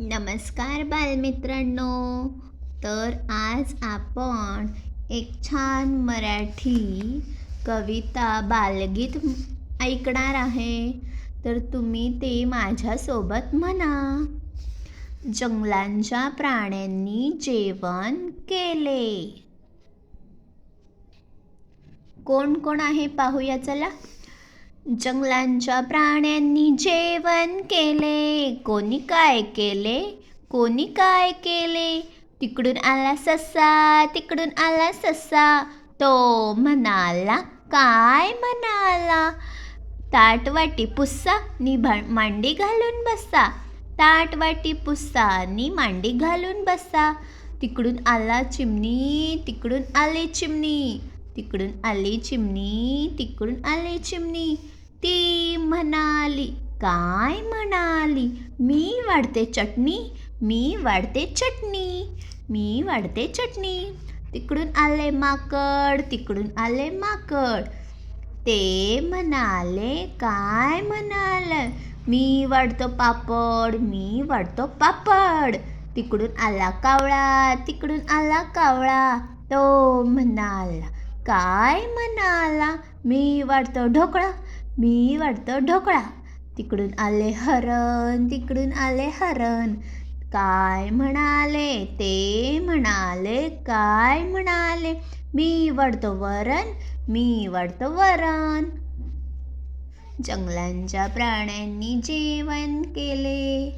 नमस्कार बालमित्रांनो. तर आज आपण एक छान मराठी कविता बालगीत ऐकणार आहे. तर तुम्ही ते माझ्यासोबत म्हणा. जंगलांच्या प्राण्यांनी जेवण केले. कोण कोण आहे पाहूया चला. जंगलांच्या प्राण्यांनी जेवण केले. कोणी काय केले? कोणी काय केले? तिकडून आला ससा तिकडून आला ससा. तो म्हणाला काय म्हणाला? ताटवाटी पुस्सा नि मांडी घालून बसा. ताटवाटी पुस्सा नि मांडी घालून बसा. तिकडून आला चिमणी तिकडून आली चिमणी. तिकडून आली चिमणी तिकडून आली चिमणी. ती म्हणाली काय म्हणाली? मी वाढते चटणी मी वाढते चटणी मी वाढते चटणी. तिकडून आले माकड तिकडून आले माकड. ते म्हणाले काय म्हणालं? मी वाढतो पापड मी वाढतो पापड. तिकडून आला कावळा तिकडून आला कावळा. तो म्हणाला काय म्हणाला? मी वाढतो ढोकळा मी वाटतं ढोकळा. तिकडून आले हरण तिकडून आले हरण. काय म्हणाले ते म्हणाले काय म्हणाले? मी वाढतो वरण मी वाढतो वरण. जंगलांच्या प्राण्यांनी जेवण केले.